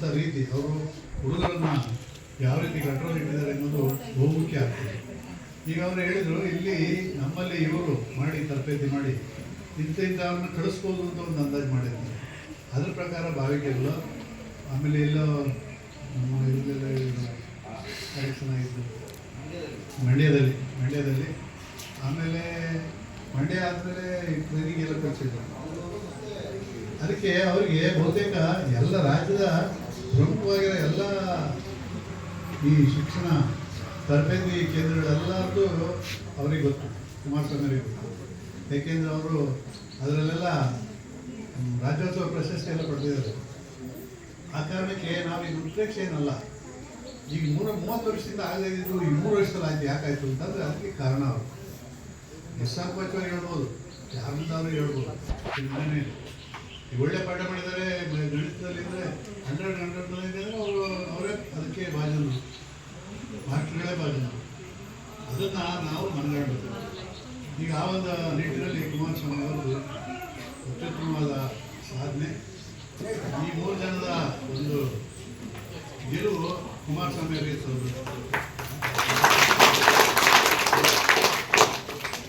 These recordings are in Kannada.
ಮಾಡುವಂಥ ರೀತಿ ಅವರು ಹುಡುಗರನ್ನ ಯಾವ ರೀತಿ ಕಂಟ್ರೋಲ್ ಇಟ್ಟಿದ್ದಾರೆ ಅನ್ನೋದು ಬಹುಮುಖ್ಯ ಆಗ್ತದೆ. ಈಗ ಅವರು ಹೇಳಿದರು, ಇಲ್ಲಿ ನಮ್ಮಲ್ಲಿ ಇವರು ಮಾಡಿ, ತರಬೇತಿ ಮಾಡಿ ಇಂಥ ಇಂಥವ್ರನ್ನ ಕಳಿಸ್ಬೋದು ಅಂತ ಒಂದು ಅಂದಾಜು ಮಾಡಿದ್ದಾರೆ. ಅದ್ರ ಪ್ರಕಾರ ಬಾವಿಗೆಲ್ಲ ಆಮೇಲೆ ಎಲ್ಲೋ ನಮ್ಮ ಇದರಲ್ಲೆಲ್ಲ ಮಂಡ್ಯದಲ್ಲಿ ಮಂಡ್ಯದಲ್ಲಿ. ಆಮೇಲೆ ಮಂಡ್ಯ ಆದಮೇಲೆ ಟ್ರೈನಿಂಗೆಲ್ಲ ಕಳಿಸಿದ್ರು. ಅದಕ್ಕೆ ಅವರಿಗೆ ಬಹುತೇಕ ಎಲ್ಲ ರಾಜ್ಯದ ಪ್ರಮುಖವಾಗಿರೋ ಎಲ್ಲ ಈ ಶಿಕ್ಷಣ ತರಬೇತಿ ಕೇಂದ್ರಗಳೆಲ್ಲರದ್ದು ಅವರಿಗೆ ಗೊತ್ತು ಕುಮಾರಸ್ವಾಮಿ ಗೊತ್ತು. ಏಕೆಂದರೆ ಅವರು ಅದರಲ್ಲೆಲ್ಲ ರಾಜ್ಯೋತ್ಸವ ಪ್ರಶಸ್ತಿ ಎಲ್ಲ ಪಡೆದಿದ್ದಾರೆ. ಆ ಕಾರಣಕ್ಕೆ ನಾವು ಈಗ ಉತ್ಪ್ರೇಕ್ಷೆ ಏನಲ್ಲ. ಈಗ ಮೂರ ಮೂವತ್ತು ವರ್ಷದಿಂದ ಆಗದೇ ಇದ್ದು ಈ ಮೂರು ವರ್ಷದಲ್ಲಿ ಆಯ್ತು ಯಾಕಾಯ್ತು ಅಂತಂದ್ರೆ ಅದಕ್ಕೆ ಕಾರಣ ಅವರು. ಎಸ್ ಆರ್ ಅವರು ಹೇಳ್ಬೋದು ಒಳ್ಳೆ ಪಾಠ ಮಾಡಿದರೆ ಗಣಿತದಲ್ಲಿ ಇದ್ರೆ ಹಂಡ್ರೆಡ್ ಹಂಡ್ರೆಡ್ ಇದ್ದಾರೆ, ಅವರು, ಅವರೇ ಅದಕ್ಕೆ ಬಾಜನು ಮಾಸ್ಟ್ರುಗಳೇ ಬಾಜನು ಅದನ್ನ ನಾವು ಮನಗಾಡಬೇಕು. ಈಗ ಆ ಒಂದು ನಿಟ್ಟಿನಲ್ಲಿ ಕುಮಾರಸ್ವಾಮಿ ಅವರು ಅತ್ಯುತ್ತಮವಾದ ಸಾಧನೆ. ಈ ಮೂರು ಜನದ ಒಂದು ಗೆಲುವು ಕುಮಾರಸ್ವಾಮಿ ಅವರಿಗೆ ಸಲ್ಲಬೇಕು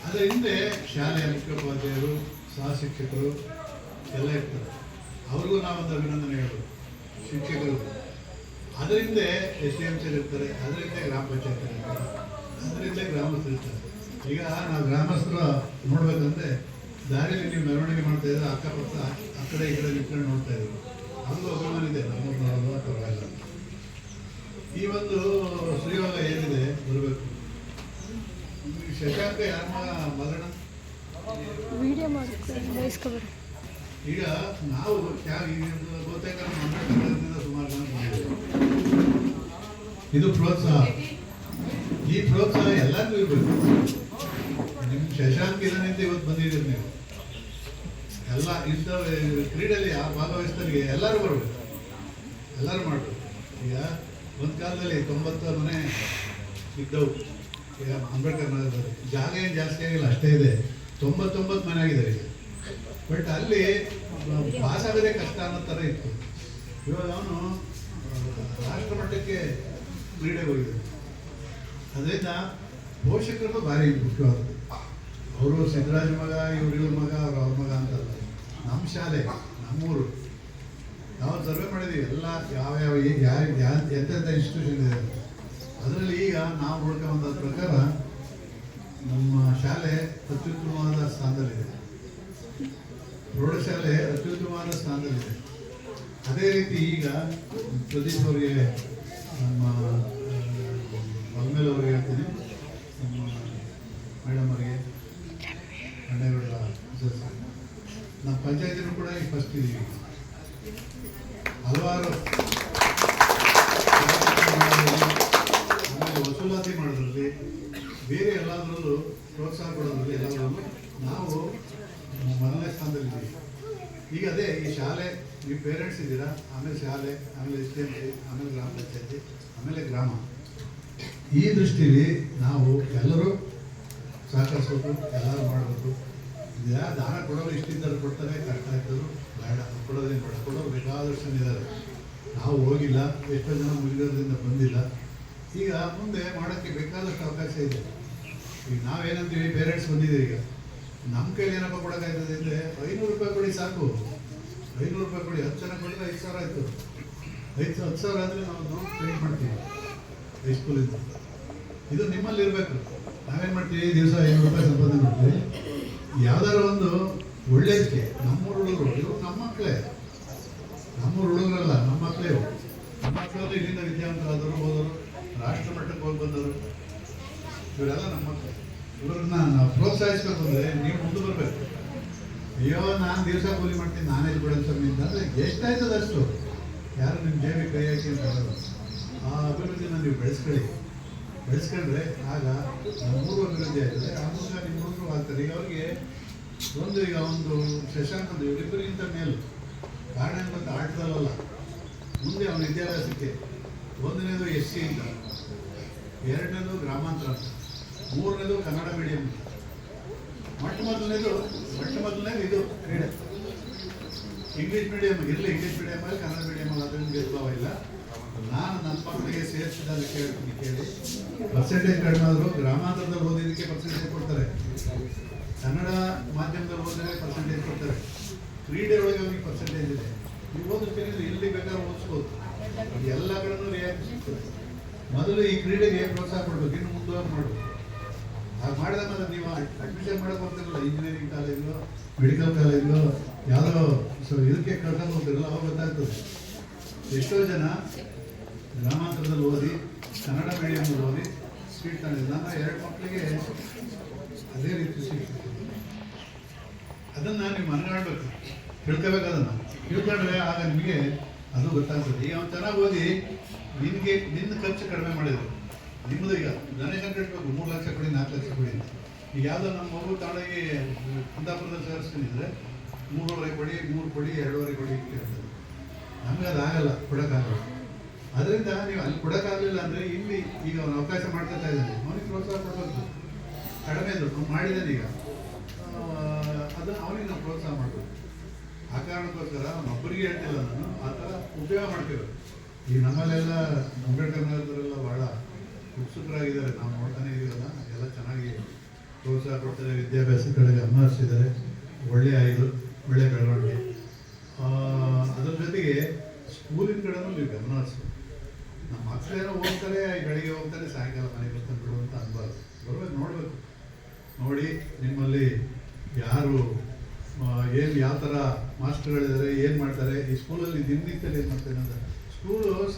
ಅದರ ಹಿಂದೆ ಶಾಲೆಯ ಮುಖ್ಯೋಪಾಧ್ಯಾಯರು, ಸಹ ಶಿಕ್ಷಕರು ಎಲ್ಲ ಇರ್ತಾರೆ ಅವ್ರಿಗೂ ನಾವೊಂದು ಅಭಿನಂದನೆ ಹೇಳೋದು ಶಿಕ್ಷಕರು. ಅದರಿಂದ ಎಸ್ ಡಿ ಎಂ ಸಿ ಇರ್ತಾರೆ, ಅದರಿಂದ ಗ್ರಾಮ ಪಂಚಾಯತ್ ಇರ್ತಾರೆ, ಅದರಿಂದ ಗ್ರಾಮಸ್ಥರು ಇರ್ತಾರೆ. ಈಗ ನಾವು ಗ್ರಾಮಸ್ಥರು ನೋಡ್ಬೇಕಂದ್ರೆ, ದಾರಿಯಲ್ಲಿ ನೀವು ಮೆರವಣಿಗೆ ಮಾಡ್ತಾ ಇದ್ರೆ ಅಕ್ಕಪಕ್ಕ ಆ ಕಡೆ ಈ ಕಡೆ ನಿಂತ್ಕೊಂಡು ನೋಡ್ತಾ ಇದ್ರು. ಅದು ಅಭಿಮಾನ ಇದೆ ನಮ್ಮ ಪರವಾಗಿಲ್ಲ ಈ ಒಂದು ಶ್ರೀಯೋಗ ಏನಿದೆ, ಬರಬೇಕು. ಶಶಾಂಕ ಯಾರ ಮಗಣ ವಿಡಿಯೋ ಮಾಡಿ ಈಗ ನಾವು ಸುಮಾರು. ಇದು ಪ್ರೋತ್ಸಾಹ. ಈ ಪ್ರೋತ್ಸಾಹ ಎಲ್ಲರಿಗೂ ಇರಬೇಕು. ನಿಮ್ಮ ಶಶಾಂಕ್ ಅಂತ ಇವತ್ತು ಬಂದಿದ್ದೀರಿ ನೀವು. ಎಲ್ಲ ಇಂಥ ಕ್ರೀಡೆಯಲ್ಲಿ ಆ ಭಾಗವಹಿಸ್ತಾರೆ ಎಲ್ಲರೂ ಬರಬೇಕು. ಎಲ್ಲರೂ ಮಾಡಬೇಕು. ಈಗ ಒಂದು ಕಾಲದಲ್ಲಿ ತೊಂಬತ್ತು ಮನೆ ಇದ್ದವು. ಈಗ ಅಂಬೇಡ್ಕರ್ ನಗರದಲ್ಲಿ ಜಾಗ ಏನು ಜಾಸ್ತಿ ಆಗಿಲ್ಲ, ಅಷ್ಟೇ ಇದೆ. ತೊಂಬತ್ತೊಂಬತ್ತು ಮನೆ ಆಗಿದೆ ಈಗ. ಬಟ್ ಅಲ್ಲಿ ಪಾಸ್ ಆಗೋದೇ ಕಷ್ಟ ಅನ್ನೋ ಥರ ಇತ್ತು. ಇವಾಗ ಅವನು ರಾಷ್ಟ್ರ ಮಟ್ಟಕ್ಕೆ ಕ್ರೀಡೆ ಹೋಗಿದೆ. ಅದರಿಂದ ಪೋಷಕರದ್ದು ಭಾರಿ ಮುಖ್ಯವಾದದ್ದು. ಅವರು ಸಿದ್ದರಾಜ ಮಗ ಇವ್ರ ಇವ್ರ ಮಗ ಅವ್ರ ಅವ್ರ ಮಗ ಅಂತಲ್ಲ. ನಮ್ಮ ಶಾಲೆ, ನಮ್ಮೂರು. ನಾವು ಸರ್ವೆ ಮಾಡಿದ್ದೀವಿ ಎಲ್ಲ ಯಾವ ಯಾವ ಈಗ ಯಾವ ಎಂತೆಂಥ ಇನ್ಸ್ಟಿಟ್ಯೂಷನ್ ಇದೆ ಅದರಲ್ಲಿ ಈಗ ನಾವು ನೋಡ್ಕೊಂಬಂದ ಪ್ರಕಾರ ನಮ್ಮ ಶಾಲೆ ಅತ್ಯುತ್ತಮವಾದ ಸ್ಥಾನದಲ್ಲಿದೆ. ಪ್ರೌಢಶಾಲೆ ಅತ್ಯುತ್ತಮವಾದ ಸ್ಥಾನದಲ್ಲಿದೆ. ಅದೇ ರೀತಿ ಈಗ ಪ್ರದೀಪ್ ಅವರಿಗೆ ನಮ್ಮ ಬಲ್ಮೇಲ್ ಅವರಿಗೆ ಹೇಳ್ತೀನಿ. ನಮ್ಮ ಮೇಡಮ್ ಅವರಿಗೆ ಸ್ಥಾನ ನಮ್ಮ ಪಂಚಾಯತಿನೂ ಕೂಡ ಈಗ ಫಸ್ಟ್ ಇದ್ದೀವಿ ಹಲವಾರು ಆಮೇಲೆ ವಸೂಲಾತಿ ಮಾಡೋದ್ರಲ್ಲಿ ಬೇರೆ ಎಲ್ಲದರಲ್ಲೂ ಪ್ರೋತ್ಸಾಹ ಕೊಡೋದ್ರಲ್ಲಿ ಎಲ್ಲದರಲ್ಲೂ ಈಗ ಅದೇ, ಈ ಶಾಲೆ, ನೀವು ಪೇರೆಂಟ್ಸ್ ಇದ್ದೀರಾ? ಆಮೇಲೆ ಶಾಲೆ, ಆಮೇಲೆ ಎಸ್ ಆಮೇಲೆ ಗ್ರಾಮ ಪಂಚಾಯತಿ, ಆಮೇಲೆ ಗ್ರಾಮ. ಈ ದೃಷ್ಟಿಲಿ ನಾವು ಎಲ್ಲರೂ ಸಹಕರಿಸ್ಬೇಕು, ಎಲ್ಲರೂ ಮಾಡಬೇಕು. ದಾನ ಕೊಡೋರು ಇಷ್ಟಿದ್ದಾರೆ ಕೊಡ್ತಾರೆ ಕಷ್ಟ ಆಗ್ತದ್ರು ಬೇಡ. ಕೊಡೋದೇನು ಬೇಡ. ಕೊಡೋರು ಬೇಕಾದಷ್ಟು ಇದ್ದಾರೆ. ನಾವು ಹೋಗಿಲ್ಲ, ಎಷ್ಟೋ ಜನ ಮುಗಿದ್ರಿಂದ ಬಂದಿಲ್ಲ. ಈಗ ಮುಂದೆ ಮಾಡೋಕ್ಕೆ ಬೇಕಾದಷ್ಟು ಅವಕಾಶ ಇದೆ. ಈಗ ನಾವೇನಂತೀವಿ? ಪೇರೆಂಟ್ಸ್ ಬಂದಿದ್ದೀವಿ ಈಗ. ನಮ್ಮ ಕೈಲಿ ಏನಪ್ಪ ಕೊಡೋಕ್ಕಾಯ್ತದೆ ಅಂದರೆ ಐನೂರು ರೂಪಾಯಿ ಕೊಡಿ ಸಾಕು. ಐನೂರು ರೂಪಾಯಿ ಕೊಡಿ, ಹತ್ತು ಜನ ಕೊಟ್ಟರೆ ಐದು ಸಾವಿರ ಆಯಿತು. ಐದು ಹತ್ತು ಸಾವಿರ ಆದರೆ ನಾವು ನಾವು ಪೇಂಟ್ ಮಾಡ್ತೀವಿ. ಹೈಸ್ಕೂಲಿಂದ ಇದು. ನಿಮ್ಮಲ್ಲಿ ಇರಬೇಕು. ನಾವೇನು ಮಾಡ್ತೀವಿ? ದಿವಸ ಐನೂರು ರೂಪಾಯಿ ಸಂಪಾದನೆ ಮಾಡ್ತೀವಿ. ಯಾವ್ದಾರ ಒಂದು ಒಳ್ಳೇದಕ್ಕೆ ನಮ್ಮೂರು ಹುಡುಗರು, ಇವರು ನಮ್ಮ ಮಕ್ಕಳೇ ನಮ್ಮೂರು ಹುಡುಗರಲ್ಲ ನಮ್ಮ ಮಕ್ಕಳೇ ನಮ್ಮ ಮಕ್ಕಳಲ್ಲಿ ಇಲ್ಲಿಂದ ವಿದ್ಯಾವಂತರಾದರು ಹೋದರು ರಾಷ್ಟ್ರ ಮಟ್ಟಕ್ಕೆ ಹೋಗಿ ಬಂದರು ಇವರೆಲ್ಲ ನಮ್ಮ ಪ್ರೋತ್ಸಾಹಿಸ್ಬೇಕು ಅಂದರೆ ನೀವು ಮುಂದೆ ಬರಬೇಕು. ಅಯ್ಯೋ, ನಾನು ದಿವಸ ಕೂಲಿ ಮಾಡ್ತೀನಿ, ನಾನೇ ಬಿಡೋದು ಸ್ವಾಮಿ ಅಂತಂದರೆ ಎಷ್ಟಾಯ್ತದ ಅಷ್ಟು. ಯಾರು ನಿಮ್ಮ ಜೇಬಿ ಕೈ ಹಾಕಿ ಅಂತ ಆ ಅಭಿವೃದ್ಧಿನ ನೀವು ಬೆಳೆಸ್ಕೊಳ್ಳಿ. ಬೆಳೆಸ್ಕೊಂಡ್ರೆ ಆಗ ನಮ್ಮೂರು ಅಭಿವೃದ್ಧಿ ಆಗ್ತದೆ ಆ ಮೂಲಕ ನಿಮ್ಮ ಮೂರು ಆಗ್ತದೆ ಈಗ ಅವ್ರಿಗೆ ಒಂದು ಈಗ ಒಂದು ಶಶಾಂಕ್ ಒಂದು ಇವರಿಬ್ಬರಿಗಿಂತ ಮೇಲು. ಕಾರಣ ಅಂತ ಆಟದಲ್ಲ ಮುಂದೆ ಅವನ ವಿದ್ಯಾಭ್ಯಾಸಕ್ಕೆ ಒಂದನೇದು ಎಸ್ ಸಿ ಅಂತ ಎರಡನೇದು ಗ್ರಾಮಾಂತರ ಮೂರನೇದು ಕನ್ನಡ ಮೀಡಿಯಂ ಅಂತ ಮೊಟ್ಟ ಮೊದಲನೇದು, ಮೊಟ್ಟ ಮೊದಲನೇದು ಇದು ಕ್ರೀಡೆ. ಇಂಗ್ಲೀಷ್ ಮೀಡಿಯಂ ಇರಲಿ ಇಂಗ್ಲೀಷ್ ಮೀಡಿಯಮಲ್ಲಿ ಕನ್ನಡ ಮೀಡಿಯಮಲ್ಲಿ ಅದರಿಂದ ಭೇದಭಾವ ಇಲ್ಲ. ನಾನು ನನ್ನ ಮಕ್ಕಳಿಗೆ ಸೇರಿಸಿದಾಗ ಕೇಳ್ತೀನಿ, ಕೇಳಿ. ಪರ್ಸೆಂಟೇಜ್ ಕಡಿಮೆ ಆದರೂ ಗ್ರಾಮಾಂತರದಲ್ಲಿ ಓದಿದ್ದಕ್ಕೆ ಪರ್ಸೆಂಟೇಜ್ ಕೊಡ್ತಾರೆ. ಕನ್ನಡ ಮಾಧ್ಯಮದಲ್ಲಿ ಓದಿದ್ರೆ ಪರ್ಸೆಂಟೇಜ್ ಕೊಡ್ತಾರೆ. ಕ್ರೀಡೆ ಒಳಗೆ ಅವ್ರಿಗೆ ಪರ್ಸೆಂಟೇಜ್ ಇದೆ. ನೀವು ಓದುತ್ತೀರಿ ಇಲ್ಲಿ ಬೇಕಾದ್ರೆ ಓದಿಸ್ಬೋದು. ಎಲ್ಲ ಕಡೆನೂ ರಿಯಾಕ್ಟ್ ಸಿಗ್ತದೆ ಮೊದಲು ಈ ಕ್ರೀಡೆಗೆ ಪ್ರೋತ್ಸಾಹ ಕೊಡಬೇಕು? ಇನ್ನು ಮುಂದುವರೆ ಮಾಡಬೇಕು ಹಾಗೆ ಮಾಡಿದಾಗ ನೀವು ಅಡ್ಮಿಷನ್ ಮಾಡಕ್ಕೆ ಹೋಗ್ತಿರಲ್ಲ ಇಂಜಿನಿಯರಿಂಗ್ ಕಾಲೇಜು ಮೆಡಿಕಲ್ ಕಾಲೇಜು ಯಾವುದೋ ಸೊ ಇದಕ್ಕೆ ಕರ್ಕೊಂಡು ಹೋಗ್ತಿರಲ್ಲ, ಅವಾಗ ಗೊತ್ತಾಗ್ತದೆ. ಎಷ್ಟೋ ಜನ ಗ್ರಾಮಾಂತರದಲ್ಲಿ ಓದಿ, ಕನ್ನಡ ಮೀಡಿಯಮಲ್ಲಿ ಓದಿ ಸೀಟ್ ತಗೊಂಡಿದ್ದು ನನ್ನ ಎರಡು ಮಕ್ಕಳಿಗೆ ಅದೇ ರೀತಿ ಸೀಟ್ ಅದನ್ನು ನೀವು ಮನಗಾಡ್ಬೇಕು ತಿಳ್ಕೋಬೇಕು ಅದನ್ನು ತಿಳ್ಕೊಂಡ್ರೆ ಆಗ ನಿಮಗೆ ಅದು ಗೊತ್ತಾಗ್ತದೆ. ಈಗ ಅವ್ನು ಚೆನ್ನಾಗಿ ಓದಿ, ನಿನಗೆ ನಿನ್ನ ಖರ್ಚು ಕಡಿಮೆ ಮಾಡಿದ್ರು. ನಿಮ್ಮದು ಈಗ ಡೊನೇಷನ್ ಕಟ್ಟಬೇಕು ಮೂರು ಲಕ್ಷ ಕೊಡಿ, ನಾಲ್ಕು ಲಕ್ಷ ಕೊಡಿ ಅಂತ. ಈಗ ಯಾವುದೋ ನಮ್ಮ ಮಗು ತಗೊಂಡೋಗಿ ಕುಂದಾಪುರದಲ್ಲಿ ಸೇರಿಸ್ಕೊಂಡಿದ್ರೆ ಮೂರುವರೆ ಕೊಡಿ, ಮೂರು ಕೊಡಿ, ಎರಡೂವರೆ ಕೊಡಿ ಅಂತ ಹೇಳ್ತಾರೆ. ನಮ್ಗೆ ಅದಾಗಲ್ಲ ಕೊಡೋಕ್ಕಾಗಲ್ಲ. ಅದರಿಂದ ನೀವು ಅಲ್ಲಿ ಕೊಡೋಕ್ಕಾಗಲಿಲ್ಲ ಅಂದರೆ ಇಲ್ಲಿ ಈಗ ಅವನು ಅವಕಾಶ ಮಾಡ್ತಾ ಇದ್ದಾನೆ ಅವನಿಗೆ ಪ್ರೋತ್ಸಾಹ ಕೊಡಬೇಕು. ಕಡಿಮೆ ಅವ್ನು ಮಾಡಿದ್ದಾನೆ ಈಗ. ಅದನ್ನು ಅವನಿಗೆ ನಾವು ಪ್ರೋತ್ಸಾಹ ಮಾಡಬೇಕು. ಆ ಕಾರಣಕ್ಕೋಸ್ಕರ ಒಬ್ಬರಿಗೆ ಹೇಳ್ತಿಲ್ಲ ನಾನು, ಆ ಥರ ಉಪಯೋಗ ಮಾಡ್ತೀವಿ ಈಗ ನಮ್ಮಲ್ಲೆಲ್ಲ ಅಂಬೇಡ್ಕರ್ ನಗರದವರೆಲ್ಲ ಬಹಳ ಉತ್ಸುಕರಾಗಿದ್ದಾರೆ. ನಾವು ನೋಡ್ತಾನೆ ಇದೀವಲ್ಲ, ಎಲ್ಲ ಚೆನ್ನಾಗಿ ಪ್ರೋತ್ಸಾಹ ಕೊಡ್ತಾರೆ. ವಿದ್ಯಾಭ್ಯಾಸ ಕಡೆ ಗಮನ ಹರಿಸಿದ್ದಾರೆ ಒಳ್ಳೆಯ ಇದು, ಒಳ್ಳೆಯ ಬೆಳವಣಿಗೆ. ಅದ್ರ ಜೊತೆಗೆ ಸ್ಕೂಲಿನ ಕಡೆನೂ ನೀವು ಗಮನ ಹರಿಸ್ಬೇಕು ನಮ್ಮ ಮಕ್ಕಳೇನೋ ಹೋಗ್ತಾರೆ ಬೆಳಿಗ್ಗೆ ಹೋಗ್ತಾರೆ, ಸಾಯಂಕಾಲ ಮನೆಗೆ ಬರ್ತಾರೆ ಬಿಡುವಂತ ಅನ್ಬಾರ್ದು. ಬರಬೇಕು ನೋಡಬೇಕು. ನೋಡಿ, ನಿಮ್ಮಲ್ಲಿ ಯಾರು ಏನು, ಯಾವ ಥರ ಮಾಸ್ಟರ್ಗಳಿದ್ದಾರೆ, ಏನು ಮಾಡ್ತಾರೆ, ಈ ಸ್ಕೂಲಲ್ಲಿ ದಿನನಿತ್ಯ ಏನು ಮಾಡ್ತೇನೆ ಅಂತ. ಸ್ಕೂಲು